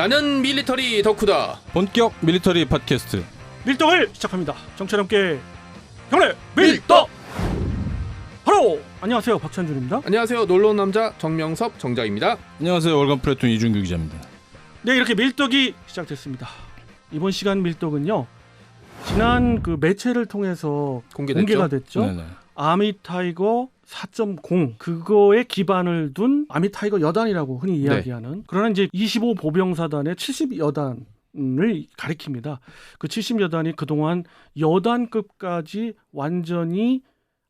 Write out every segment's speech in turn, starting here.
나는 밀리터리 덕후다. 본격 밀리터리 팟캐스트 밀떡을 시작합니다. 정철 함께 형님 밀떡. 바로 안녕하세요 박찬준입니다. 안녕하세요. 놀러온 남자 정명섭 정자입니다. 안녕하세요 월간 플래툰 이준규 기자입니다 네 이렇게 밀떡이 시작됐습니다. 이번 시간 밀떡은요 지난 그 매체를 통해서 공개됐죠? 공개가 됐죠. 네네. 아미 타이거 4.0 그거에 기반을 둔 아미 타이거 여단이라고 흔히 네. 이야기하는 그러나 이제 25 보병사단의 70 여단 을 가리킵니다. 그 70 여단이 그동안 여단급까지 완전히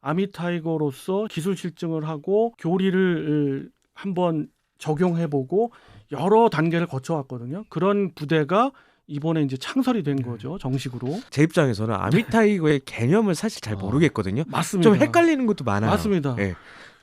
아미타이거로서 기술 실증을 하고 교리를 으, 한번 적용해보고 여러 단계를 거쳐왔거든요. 그런 부대가 이번에 이제 창설이 된 거죠, 정식으로. 제 입장에서는 아미타이거의 개념을 사실 잘 어. 모르겠거든요. 맞습니다. 좀 헷갈리는 것도 많아요. 맞습니다. 예.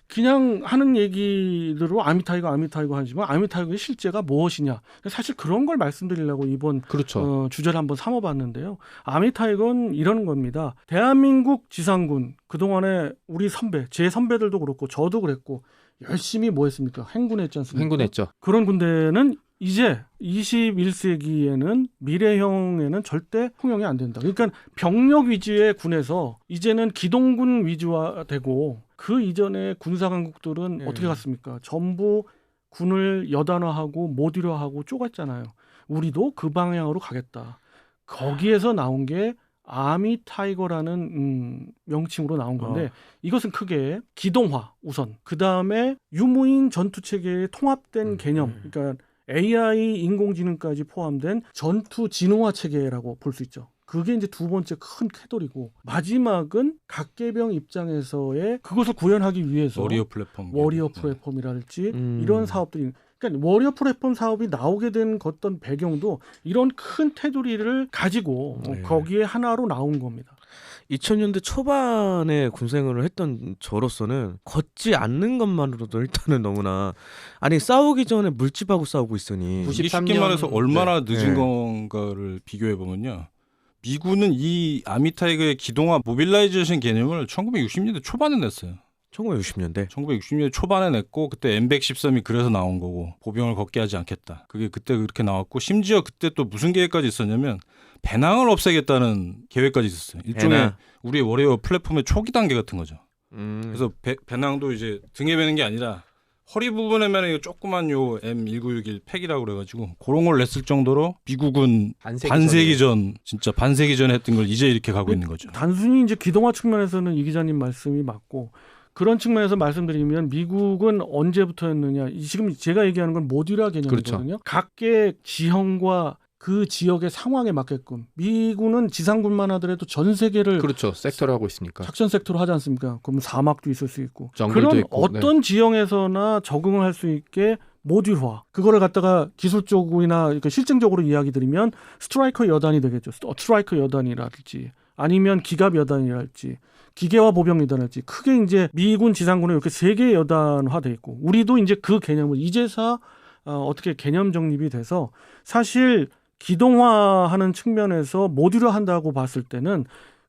그냥 하는 얘기대로 아미타이거 아미타이거 하지만 아미타이거의 실제가 무엇이냐 사실 그런 걸 말씀드리려고 이번 그렇죠. 어, 주제를 한번 삼아봤는데요 아미타이거는 이런 겁니다 대한민국 지상군 그동안에 우리 선배 제 선배들도 그렇고 저도 그랬고 열심히 뭐 했습니까 행군했지 않습니까 행군했죠. 그런 군대는 이제 21세기에는 미래형에는 절대 통용이 안 된다. 그러니까 병력 위주의 군에서 이제는 기동군 위주화되고 그 이전의 군사 강국들은 네. 어떻게 갔습니까? 전부 군을 여단화하고 모듈화하고 쪼갔잖아요. 우리도 그 방향으로 가겠다. 거기에서 나온 게 아미 타이거라는 음, 명칭으로 나온 건데 이것은 크게 기동화 우선 그 다음에 유무인 전투 체계의 통합된 음, 개념 음. 그러니까 AI 인공지능까지 포함된 전투 진화화 체계라고 볼 수 있죠. 그게 이제 두 번째 큰 쾌돌이고 마지막은 각계병 입장에서의 그것을 구현하기 위해서 워리어 플랫폼 워리어 네. 플랫폼이랄지 음. 이런 사업들이 그러니까 워리어 플랫폼 사업이 나오게 된 어떤 배경도 이런 큰 테두리를 가지고 네. 거기에 하나로 나온 겁니다. 2000년대 초반에 군생활을 했던 저로서는 걷지 않는 것만으로도 일단은 너무나 아니 싸우기 전에 물집하고 싸우고 있으니 90 이게 쉽게 93년 말해서 얼마나 네. 늦은 네. 건가를 비교해 보면요 미군은 이 아미타이거의 기동화 모빌라이제이션 개념을 1960년대 초반에 냈어요 1960년대 1960년대 초반에 냈고 그때 M113이 그래서 나온 거고 보병을 걷게 하지 않겠다. 그게 그때 그렇게 나왔고 심지어 그때 또 무슨 계획까지 있었냐면 배낭을 없애겠다는 계획까지 있었어요. 일종의 배낭. 우리의 워리어 플랫폼의 초기 단계 같은 거죠. 음. 그래서 배, 배낭도 이제 등에 매는 게 아니라 허리 부분에만 이거 조그만 요 M1961 팩이라고 그래가지고 그런 걸 냈을 정도로 미국은 반세기, 반세기 전 진짜 반세기 전에 했던 걸 이제 이렇게 가고 있는 거죠. 단순히 이제 기동화 측면에서는 이 기자님 말씀이 맞고 그런 측면에서 말씀드리면 미국은 언제부터였느냐 이 지금 제가 얘기하는 건 모듈화 개념이거든요. 그렇죠. 각계 지형과 그 지역의 상황에 맞게끔 미군은 지상군만 하더라도 전 세계를 그렇죠. 섹터를 하고 있으니까. 작전 섹터로 하지 않습니까? 그럼 사막도 있을 수 있고 정글도 그런 있고, 네. 어떤 지형에서나 적응을 할 수 있게 모듈화 그거를 갖다가 기술적이나 이렇게 실증적으로 이야기 드리면 스트라이커 여단이 되겠죠. 스- 스트라이커 여단이랄지 아니면 기갑 여단이랄지 기계화 보병 여단이랄지 크게 이제 미군 지상군에 이렇게 세 개 여단화 돼 있고 우리도 이제 그 개념을 이제사 어, 어떻게 개념 정립이 돼서 사실 기동화하는 측면에서 모듈화 한다고 봤을 때는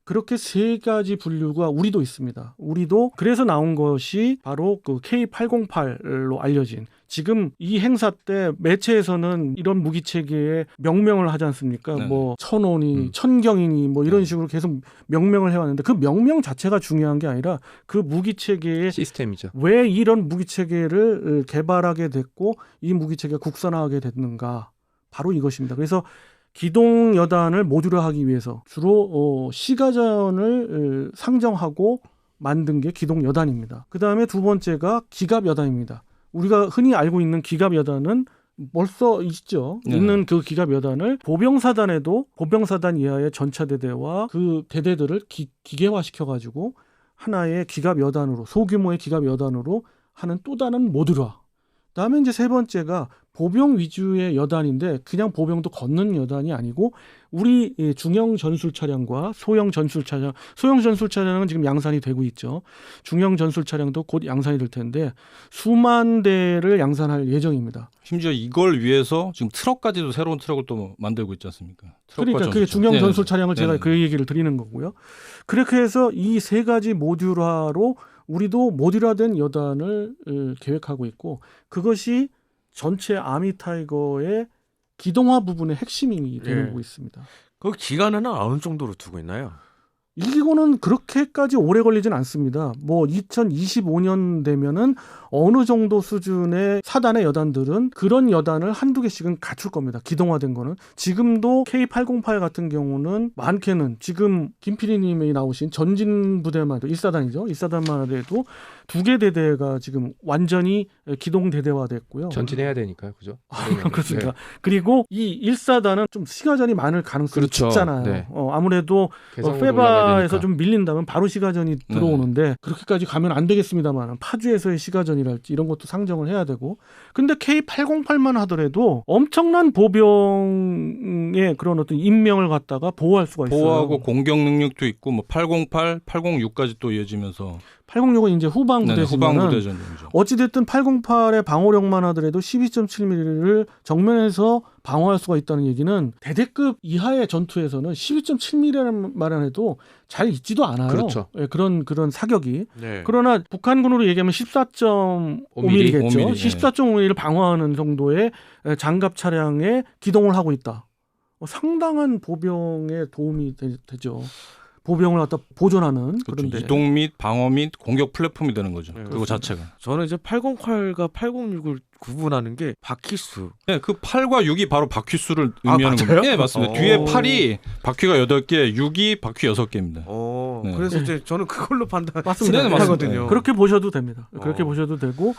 그렇게 세 가지 분류가 우리도 있습니다. 우리도 그래서 나온 것이 바로 그 K808로 알려진 지금 이 행사 때 매체에서는 이런 무기 체계에 명명을 하지 않습니까? 네네. 뭐 천원이, 음. 천경이니 뭐 이런 네. 식으로 계속 명명을 해왔는데 그 명명 자체가 중요한 게 아니라 그 무기 체계의 시스템이죠. 왜 이런 무기 체계를 어, 개발하게 됐고 이 무기 체계가 국산화하게 됐는가 바로 이것입니다. 그래서 기동 여단을 모듈화 하기 위해서 주로 어, 시가전을 어, 상정하고 만든 게 기동 여단입니다. 그 다음에 두 번째가 기갑 여단입니다. 우리가 흔히 알고 있는 기갑 여단은 벌써 있죠. 네. 있는 그 기갑 여단을 보병사단에도 보병사단 이하의 전차대대와 그 대대들을 기, 기계화 시켜가지고 하나의 기갑 여단으로 소규모의 기갑 여단으로 하는 또 다른 모듈화. 다음에 이제 세 번째가 보병 위주의 여단인데 그냥 보병도 걷는 여단이 아니고 우리 이 중형 전술 차량과 소형 전술 차량, 소형 전술 차량은 지금 양산이 되고 있죠. 중형 전술 차량도 곧 양산이 될 텐데 수만 대를 양산할 예정입니다. 심지어 이걸 위해서 지금 트럭까지도 새로운 트럭을 또 만들고 있지 않습니까? 그러니까 그게 전소차. 중형 네, 전술 네. 차량을 제가 네네. 그 얘기를 드리는 거고요. 그렇게 해서 이 세 가지 모듈화로 우리도 모듈화된 여단을 어, 계획하고 있고 그것이 전체 아미 타이거의 기동화 부분의 핵심이 되는 예. 있습니다. 그 기간은 어느 정도로 두고 있나요? 이기고는 그렇게까지 오래 걸리진 않습니다. 뭐 2025년 되면은 어느 정도 수준의 사단의 여단들은 그런 여단을 한두 개씩은 갖출 겁니다. 기동화된 거는. 지금도 K808 같은 경우는 많게는 지금 김필희님이 나오신 전진 부대만 해도 1사단이죠. 1사단만 해도 두 개 대대가 지금 완전히 기동 대대화 됐고요. 전진해야 되니까요, 그죠? 아. 그렇습니까? 네. 그리고 이 1사단은 좀 시가전이 많을 가능성이 그렇죠. 짙잖아요. 네. 어, 아무래도 어, 개성 페바에서 되니까. 좀 밀린다면 바로 시가전이 네. 들어오는데 그렇게까지 가면 안 되겠습니다만 파주에서의 시가전이랄지 이런 것도 상정을 해야 되고 근데 K808만 하더라도 엄청난 보병의 그런 어떤 인명을 갖다가 보호할 수가 있어요. 보호하고 공격 능력도 있고 뭐 808, 806까지 또 이어지면서 806은 이제 후방 네, 부대지만 후방 부대 전쟁이죠. 어찌 됐든 808의 방어력만 하더라도 12.7mm를 정면에서 방어할 수가 있다는 얘기는 대대급 이하의 전투에서는 12.7mm만 해도 잘 있지도 않아요. 그렇죠. 예, 그런 그런 사격이. 네. 그러나 북한군으로 얘기하면 14.5mm겠죠. 5mm, 예. 14.5mm를 방어하는 정도의 예, 장갑 차량에 기동을 하고 있다. 어, 상당한 보병에 도움이 되, 죠 보병을 갖다 보존하는 그렇죠. 그런데 이동 및 방어 및 공격 플랫폼이 되는 거죠. 네, 그거. 자체가. 저는 이제 808과 806을 구분하는 게 바퀴수. 네, 그 8과 6이 바로 바퀴수를 아, 의미하는 맞아요? 겁니다. 네, 맞습니다. 어. 뒤에 8이 바퀴가 8개, 6이 바퀴 6개입니다. 어, 네. 그래서 이제 저는 그걸로 판단. 맞습니다. 네, 맞습니다. 하거든요. 그렇게 보셔도 됩니다. 그렇게 어. 보셔도 되고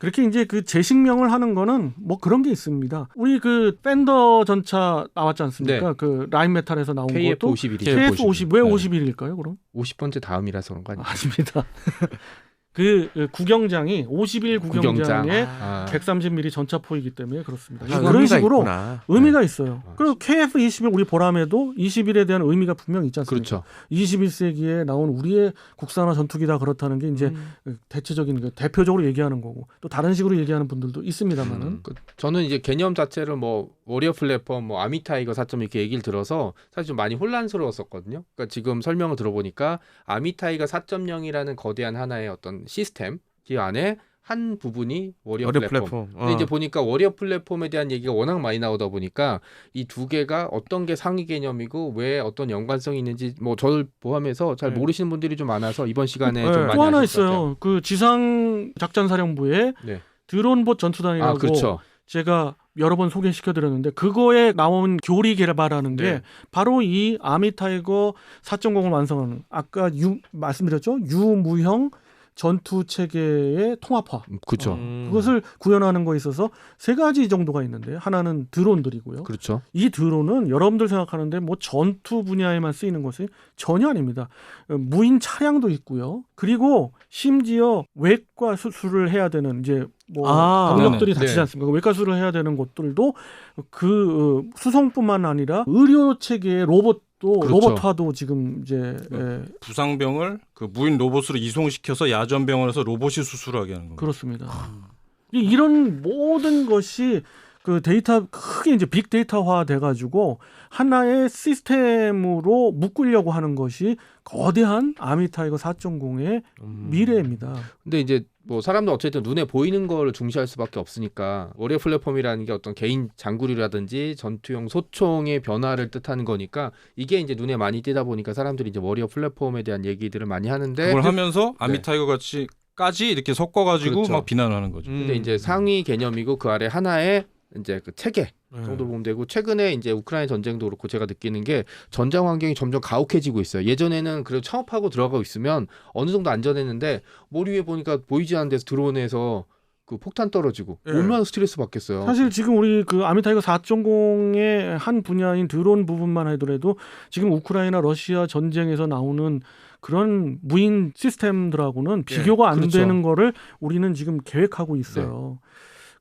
그렇게 이제 그 재식명을 하는 거는 뭐 그런 게 있습니다. 우리 그 팬더 전차 나왔지 않습니까? 네. 그 라인 메탈에서 나온 KF 것도 51이죠. KF 50. 왜 네. 51일까요? 그럼? 50번째 다음이라서 그런 거 아니에요? 아닙니다. 그, 그 구경장이 51 구경장에 아, 130mm 전차포이기 때문에 그렇습니다. 아, 그런 의미가 식으로 있구나. 의미가 있어요. 아, 그리고 KF21 우리 보람에도 21에 대한 의미가 분명히 있지 않습니까? 그렇죠. 21세기에 나온 우리의 국산화 전투기다 그렇다는 게 이제 음. 대체적인 그 대표적으로 얘기하는 거고 또 다른 식으로 얘기하는 분들도 있습니다만은 음. 그, 저는 이제 개념 자체를 뭐 워리어 플랫폼, 뭐 아미타 이거 4점 이렇게 얘기를 들어서 사실 좀 많이 혼란스러웠었거든요. 그러니까 지금 설명을 들어보니까 아미타이거 4.0이라는 거대한 하나의 어떤 시스템 그 안에 한 부분이 워리어, 어려 플랫폼. 플랫폼. 근데 어. 이제 보니까 워리어 플랫폼에 대한 얘기가 워낙 많이 나오다 보니까 이 두 개가 어떤 게 상위 개념이고 왜 어떤 연관성이 있는지 뭐 저를 포함해서 잘 네. 모르시는 분들이 좀 많아서 이번 시간에 네. 좀또 많이 또 하나. 있어요. 그 지상 작전 사령부의 네. 드론봇 전투단이라고 아 그렇죠. 제가 여러 번 소개시켜 드렸는데 그거에 나온 교리 개발하는 게 네. 바로 이 아미타이거 4.0을 완성하는 아까 유 말씀드렸죠 유무형 전투 체계의 통합화 그렇죠. 음. 그것을 구현하는 거에 있어서 세 가지 정도가 있는데 하나는 드론들이고요. 그렇죠. 이 드론은 여러분들 생각하는데 뭐 전투 분야에만 쓰이는 것이 전혀 아닙니다. 어, 무인 차량도 있고요. 그리고 심지어 외과 수술을 해야 되는 이제 뭐 아, 병력들이 네네. 다치지 네. 않습니까? 외과 수술을 해야 되는 곳들도 그 어, 수송뿐만 아니라 의료 체계의 로봇 도 그렇죠. 로봇화도 지금 이제 네. 예, 부상병을 그 무인 로봇으로 이송시켜서 야전병원에서 로봇이 수술하게 하는 겁니다. 그렇습니다. 이- 이런 모든 것이 그 데이터 크게 이제 빅데이터화 돼가지고 하나의 시스템으로 묶으려고 하는 것이 거대한 아미타이거 4.0의 음. 미래입니다. 근데 이제 뭐 사람도 어쨌든 눈에 보이는 걸 중시할 수밖에 없으니까 워리어 플랫폼이라는 게 어떤 개인 장구리라든지 전투용 소총의 변화를 뜻하는 거니까 이게 이제 눈에 많이 띄다 보니까 사람들이 이제 워리어 플랫폼에 대한 얘기들을 많이 하는데 그걸 하면서 아미타이거 같이 까지 이렇게 섞어가지고 그렇죠. 막 비난하는 거죠. 음. 근데 이제 상위 개념이고 그 아래 하나의 이제 그 체계 네. 정도로 보면 되고 최근에 이제 우크라이나 전쟁도 그렇고 제가 느끼는 게 전장 환경이 점점 가혹해지고 있어요. 예전에는 그래도 창업하고 들어가고 있으면 어느 정도 안전했는데 머리 위에 보니까 보이지 않는 데서 드론에서 그 폭탄 떨어지고 예. 얼마나 스트레스 받겠어요. 사실 지금 우리 그 아미타이거 4.0의 한 분야인 드론 부분만 하더라도 지금 우크라이나 러시아 전쟁에서 나오는 그런 무인 시스템들하고는 예, 비교가 안 그렇죠. 되는 거를 우리는 지금 계획하고 있어요.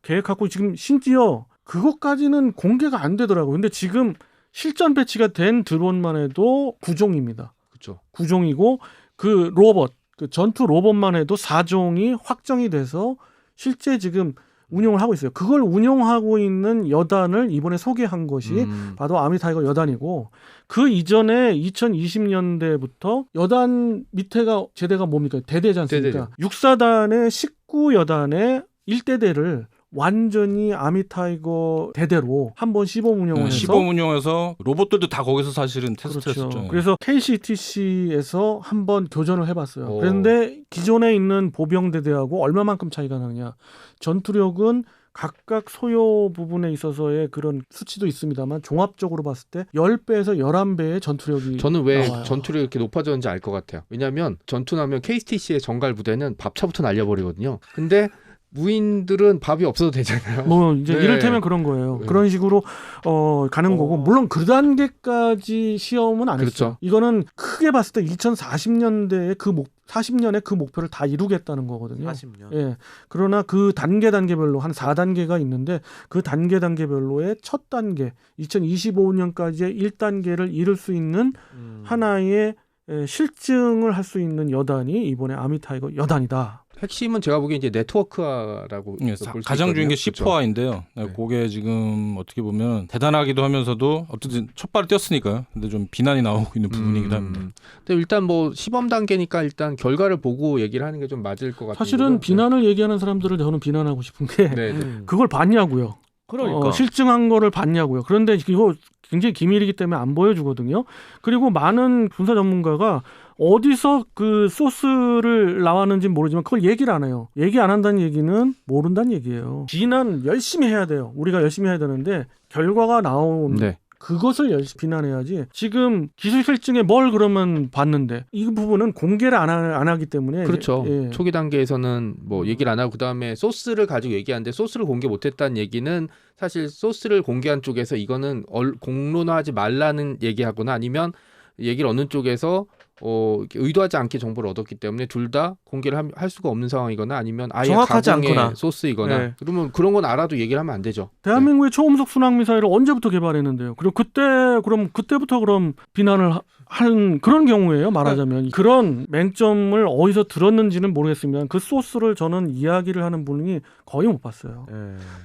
계획하고 지금 심지어 그것까지는 공개가 안 되더라고요. 근데 지금 실전 배치가 된 드론만 해도 구종입니다. 그렇죠. 구종이고 그 로봇, 그 전투 로봇만 해도 4종이 확정이 돼서 실제 지금 운용을 하고 있어요. 그걸 운용하고 있는 여단을 이번에 소개한 것이 음, 바로 아미타이거 여단이고 그 이전에 2020년대부터 여단 밑에가 제대가 뭡니까? 대대지 않습니까? 대대죠. 육사단의 19여단의 1대대를 완전히 아미타이거 대대로 한번 시범 운영을 해서 네, 시범 운영해서 로봇들도 다 거기서 사실은 그렇죠. 테스트했었죠. 그래서 KCTC에서 한번 교전을 해봤어요. 오. 그런데 기존에 있는 보병대대하고 얼마만큼 차이가 나느냐? 전투력은 각각 소요 부분에 있어서의 그런 수치도 있습니다만 종합적으로 봤을 때 10배에서 11배의 전투력이 저는 왜 나와요. 전투력이 이렇게 높아졌는지 알 것 같아요. 왜냐하면 전투 나면 KSTC의 정갈 부대는 밥차부터 날려버리거든요. 근데 무인들은 밥이 없어도 되잖아요. 뭐 이제 네. 이를테면 그런 거예요. 네. 그런 식으로 어 가는 어. 거고 물론 그 단계까지 시험은 안 했어요. 그렇죠. 이거는 크게 봤을 때 2040년대에 그 목, 40년에 그 목표를 다 이루겠다는 거거든요. 40년. 예. 그러나 그 단계 단계별로 한 4단계가 있는데 그 단계 단계별로의 첫 단계 2025년까지의 1단계를 이룰 수 있는 음. 하나의 에, 실증을 할 수 있는 여단이 이번에 아미타이거 여단이다. 핵심은 제가 보기엔 이제 네트워크화라고 예, 볼수 가장 중요한 게 있거든요. 그렇죠? C4I인데요. 네. 그게 지금 어떻게 보면 대단하기도 하면서도 어쨌든 첫 발을 띄었으니까요. 근데 좀 비난이 나오고 있는 부분이기도 합니다. 음. 근데 일단 뭐 시범 단계니까 일단 결과를 보고 얘기를 하는 게 좀 맞을 것 같아요. 사실은 비난을 얘기하는 사람들을 저는 비난하고 싶은 게 네. 네. 음. 그걸 봤냐고요. 그러니까 어, 실증한 거를 봤냐고요. 그런데 이거 굉장히 기밀이기 때문에 안 보여주거든요. 그리고 많은 군사 전문가가 어디서 그 소스를 나왔는지 모르지만 그걸 얘기를 안 해요. 얘기 안 한다는 얘기는 모른다는 얘기예요. 비난 열심히 해야 돼요. 우리가 열심히 해야 되는데 결과가 나온 네. 그것을 열심히 비난해야지. 지금 기술 실증에 뭘 그러면 봤는데 이 부분은 공개를 안, 하, 안 하기 때문에 그렇죠. 예. 초기 단계에서는 뭐 얘기를 안 하고 그다음에 소스를 가지고 얘기하는데 소스를 공개 못 했다는 얘기는 사실 소스를 공개한 쪽에서 이거는 얼, 공론화하지 말라는 얘기하거나 아니면 얘기를 얻는 쪽에서 어, 의도하지 않게 정보를 얻었기 때문에 둘 다 공개를 함- 할 수가 없는 상황이거나 아니면 아예 정확하지 가공의 않거나. 소스이거나 네. 그러면 그런 건 알아도 얘기를 하면 안 되죠. 대한민국의 초음속 순항 미사일을 언제부터 개발했는데요? 그리고 그때 그럼 그때부터 그럼 비난을 하- 한 그런 경우예요. 말하자면 그런 맹점을 어디서 들었는지는 모르겠습니다. 그 소스를 저는 이야기를 하는 분이 거의 못 봤어요. 예.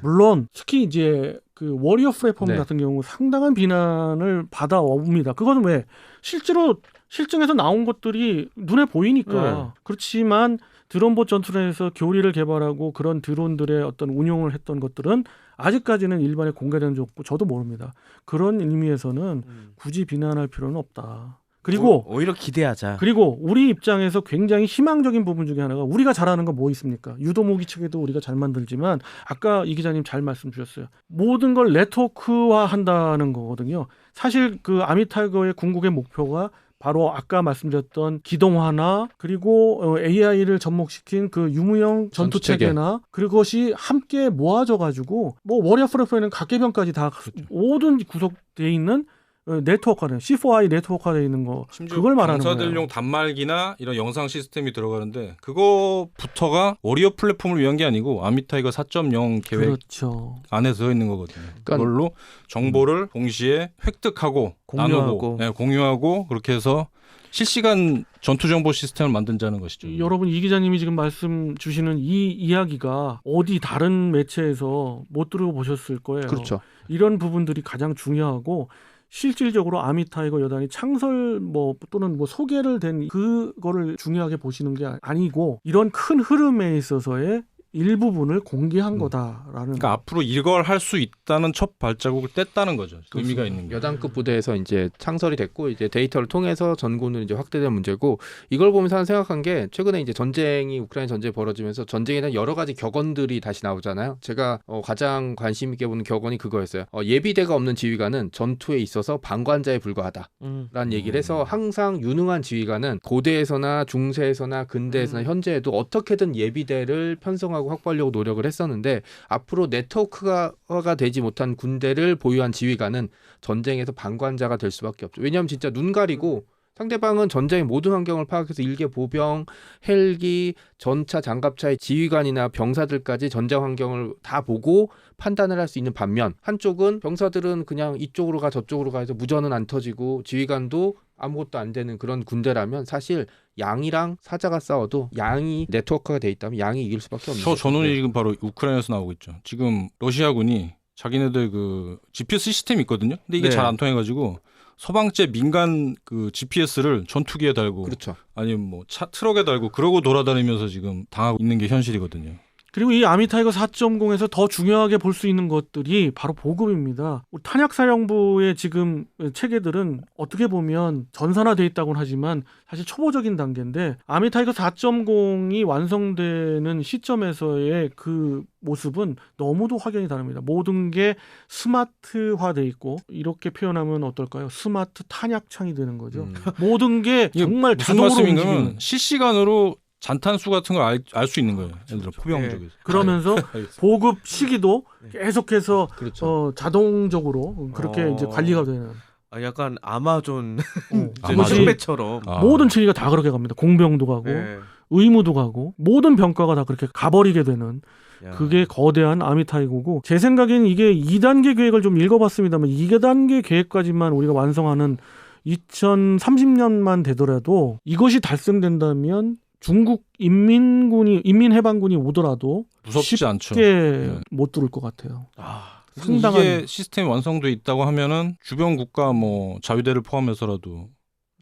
물론 특히 이제 그 워리어 플랫폼 네. 같은 경우 상당한 비난을 받아옵니다. 그거는 왜 실제로 실증에서 나온 것들이 눈에 보이니까 네. 그렇지만 드론봇 전투에서 교리를 개발하고 그런 드론들의 어떤 운용을 했던 것들은 아직까지는 일반에 공개된 적 없고 저도 모릅니다. 그런 의미에서는 음. 굳이 비난할 필요는 없다. 그리고 오, 오히려 기대하자. 그리고 우리 입장에서 굉장히 희망적인 부분 중에 하나가 우리가 잘하는 거뭐 있습니까? 유도무기 체계도 우리가 잘 만들지만 아까 이 기자님 잘 말씀 주셨어요. 모든 걸 네트워크화 한다는 거거든요. 사실 그 아미타이거의 궁극의 목표가 바로 아까 말씀드렸던 기동화나 그리고 어, AI를 접목시킨 그 유무형 전투. 체계나 그것이 함께 모아져 가지고 뭐 워리어 프로파일은 각계병까지 다 모든 구속돼 있는 어, 네트워크화된 C4I 네트워크화돼 있는 거 심지어 그걸 말하는 거예요. 병사들용 단말기나 이런 영상 시스템이 들어가는데 그거부터가 워리어 플랫폼을 위한 게 아니고 아미타이거 4.0 계획 그렇죠. 안에 들어 있는 거거든요. 그러니까- 그걸로 정보를 동시에 획득하고 공유하고. 나누고 네, 공유하고 그렇게 해서 실시간 전투 정보 시스템을 만든다는 것이죠. 여러분 이 기자님이 지금 말씀 주시는 이 이야기가 어디 다른 매체에서 못 들어보셨을 거예요. 그렇죠. 이런 부분들이 가장 중요하고 실질적으로 아미타이거 여단이 창설 뭐 또는 뭐 소개를 된 그거를 중요하게 보시는 게 아니고 이런 큰 흐름에 있어서의 일부분을 공개한 음. 거다라는 그러니까 앞으로 이걸 할 수 있다는 첫 발자국을 뗐다는 거죠. 의미가 그렇습니다. 있는 게. 여단급 부대에서 이제 창설이 됐고 이제 데이터를 통해서 전군으로 이제 확대된 문제고 이걸 보면서 하나 생각한 게 최근에 이제 전쟁이 우크라이나 전쟁이 벌어지면서 전쟁에 대한 여러 가지 격언들이 다시 나오잖아요. 제가 어, 가장 관심 있게 보는 격언이 그거였어요. 어, 예비대가 없는 지휘관은 전투에 있어서 방관자에 불과하다. 음. 라는 얘기를 해서 항상 유능한 지휘관은 고대에서나 중세에서나 근대에서나 음. 현재에도 어떻게든 예비대를 편성하고 확보하려고 노력을 했었는데 앞으로 네트워크가 되지 못한 군대를 보유한 지휘관은 전쟁에서 방관자가 될 수밖에 없죠. 왜냐하면 진짜 눈 가리고 상대방은 전쟁의 모든 환경을 파악해서 일개 보병, 헬기, 전차, 장갑차의 지휘관이나 병사들까지 전장 환경을 다 보고 판단을 할 수 있는 반면 한쪽은 병사들은 그냥 이쪽으로 가 저쪽으로 가 해서 무전은 안 터지고 지휘관도 아무것도 안 되는 그런 군대라면 사실 양이랑 사자가 싸워도 양이 네트워크가 돼 있다면 양이 이길 수밖에 없는 저. 전원이 네. 지금 바로 우크라이나에서 나오고 있죠. 지금 러시아군이 자기네들 그 GPS 시스템이 있거든요. 근데 이게 네. 잘안 통해가지고 서방제 민간 그 GPS를 전투기에 달고 그렇죠. 아니면 뭐 차 트럭에 달고 그러고 돌아다니면서 지금 당하고 있는 게 현실이거든요. 그리고 이 아미타이거 4.0에서 더 중요하게 볼 수 있는 것들이 바로 보급입니다. 탄약사령부의 지금 체계들은 어떻게 보면 전산화돼 있다고는 하지만 사실 초보적인 단계인데 아미타이거 4.0이 완성되는 시점에서의 그 모습은 너무도 확연히 다릅니다. 모든 게 스마트화돼 있고 이렇게 표현하면 어떨까요? 스마트 탄약창이 되는 거죠. 음. 모든 게 정말 자동으로 움직이는 실시간으로 잔탄수 같은 걸 알 수 있는 거예요. 예를 들어 포병 네. 쪽에서. 그러면서 알겠습니다. 보급 시기도 네. 계속해서 그렇죠. 어, 자동적으로 그렇게 어. 이제 관리가 되는 아, 약간 아마존 어, 아마존. 그것이 배처럼 아. 모든 체계가 다 그렇게 갑니다. 공병도 가고 네. 의무도 가고 모든 병과가 다 그렇게 가버리게 되는 야. 그게 거대한 아미타이고고 제 생각에는 이게 2단계 계획을 좀 읽어봤습니다만 2단계 계획까지만 우리가 완성하는 2030년만 되더라도 이것이 달성된다면 중국 인민군이 인민해방군이 오더라도 무섭지 않죠. 쉽게 네. 못 들을 것 같아요. 아, 상당한 이게 시스템이 완성돼 있다고 하면은 주변 국가 뭐 자위대를 포함해서라도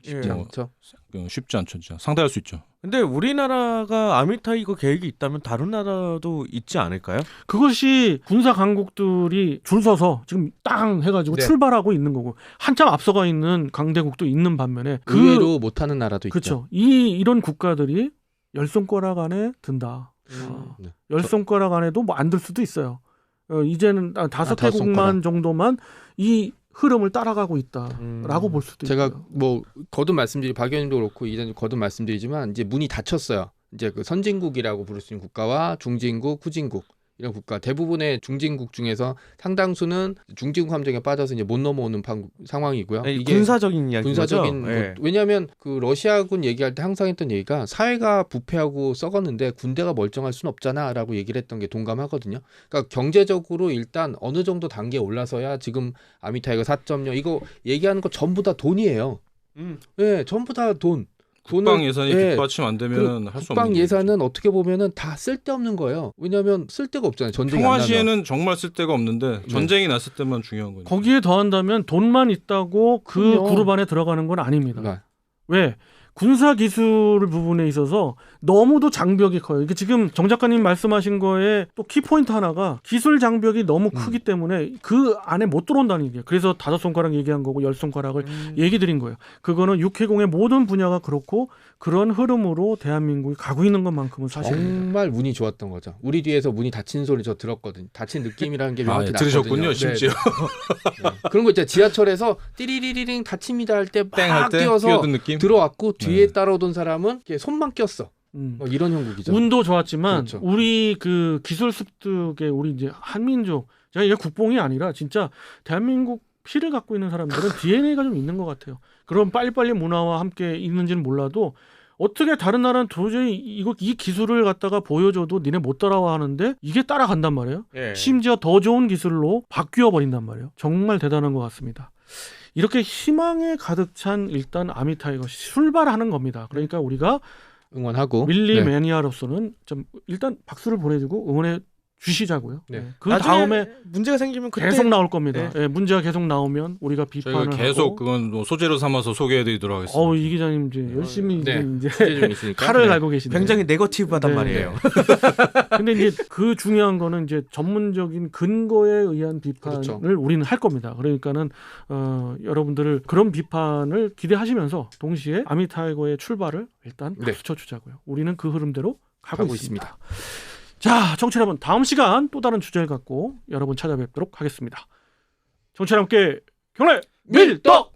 쉽지 뭐, 그렇죠. 그 쉽지 않죠, 진짜. 상대할 수 있죠. 근데 우리나라가 아미타이거 계획이 있다면 다른 나라도 있지 않을까요? 그것이 군사 강국들이 줄 서서 지금 땅 해가지고 네. 출발하고 있는 거고 한참 앞서가 있는 강대국도 있는 반면에 그 의외로 못하는 나라도 있죠. 그렇죠. 이 이런 국가들이 열 손가락 안에 든다. 어, 네. 열 손가락 안에도 뭐 안 들 수도 있어요. 어, 이제는 아, 다섯 아, 개국만. 정도만 이 흐름을 따라가고 있다라고 음. 볼 수도 제가 있고요. 뭐 거듭 말씀드리 박 의원님도 그렇고 이전 거듭 말씀드리지만 이제 문이 닫혔어요. 이제 그 선진국이라고 부를 수 있는 국가와 중진국, 후진국 국가 대부분의 중진국 중에서 상당수는 중진국 함정에 빠져서 이제 못 넘어오는 판- 상황이고요. 아니, 이게 군사적인 이야기 군사적인. 것. 왜냐하면 그 러시아군 얘기할 때 항상 했던 얘기가 사회가 부패하고 썩었는데 군대가 멀쩡할 수는 없잖아라고 얘기를 했던 게 동감하거든요. 그러니까 경제적으로 일단 어느 정도 단계에 올라서야 지금 아미타 이거 4.0 이거 얘기하는 거 전부 다 돈이에요. 음. 예, 전부 다 돈. 국방 예산이 예, 뒷받침 안 되면은 할수 없는 국방. 예산은 어떻게 보면은 다 쓸데없는 거예요. 왜냐하면 쓸데가 없잖아요. 전쟁이 안 평화. 시에는 정말 쓸 데가 없는데 전쟁이 났을 때만 중요한 거니까. 거기에 더한다면 돈만 있다고 그 그럼요. 그룹 안에 들어가는 건 아닙니다. 그러니까 왜? 군사 기술 부분에 있어서 너무도 장벽이 커요. 이게 지금 정 작가님 말씀하신 거에 또 키포인트 하나가 기술 장벽이 너무 음. 크기 때문에 그 안에 못 들어온다는 얘기예요. 그래서 다섯 손가락 얘기한 거고 열 손가락을 음. 얘기 드린 거예요. 그거는 육해공의 모든 분야가 그렇고 그런 흐름으로 대한민국이 가고 있는 것만큼은 사실입니다. 정말 운이 좋았던 거죠. 우리 뒤에서 문이 닫힌 소리 저 들었거든요. 닫힌 느낌이라는 게 아, 명확히 예, 났거든요. 들으셨군요, 네, 심지어. 네. 그런 거 있잖아요. 지하철에서 띠리리리링 닫힙니다 할때땡할막때 뛰어서. 들어왔고 뒤에 네. 따라오던 사람은 손만 꼈어. 음. 뭐 이런 형국이죠. 운도 좋았지만 그렇죠. 우리 그 기술 습득의 우리 이제 한민족 이게 국뽕이 아니라 진짜 대한민국 피를 갖고 있는 사람들은 DNA가 좀 있는 것 같아요. 그런 빨리빨리 문화와 함께 있는지는 몰라도 어떻게 다른 나라는 도저히 이거 이 기술을 갖다가 보여줘도 니네 못 따라와 하는데 이게 따라간단 말이에요. 예. 심지어 더 좋은 기술로 바뀌어 버린단 말이에요. 정말 대단한 것 같습니다. 이렇게 희망에 가득 찬 일단 아미타이거 출발하는 겁니다. 그러니까 우리가 응원하고 밀리 네. 매니아로서는 좀 일단 박수를 보내주고 응원해 주시자고요. 네. 네. 그 다음에 문제가 생기면 그때 계속 나올 겁니다. 예, 문제가 계속 나오면 우리가 저희가 비판을 계속 하고. 그건 뭐 소재로 삼아서 소개해드리도록 하겠습니다. 어우 이 기자님 이제 열심히 네. 이제 있으니까 칼을 네. 갈고 계시네요. 굉장히 네거티브하단 네, 말이에요. 근데 이제 그 중요한 거는 이제 전문적인 근거에 의한 비판을 그렇죠. 우리는 할 겁니다. 그러니까는 어, 여러분들을 그런 비판을 기대하시면서 동시에 아미타이거의 출발을 일단 네. 박수 쳐주자고요. 우리는 그 흐름대로 가고, 가고 있습니다. 있습니다. 자, 청취자 여러분 다음 시간 또 다른 주제를 갖고 여러분 찾아뵙도록 하겠습니다. 청취자 함께 경례 밀떡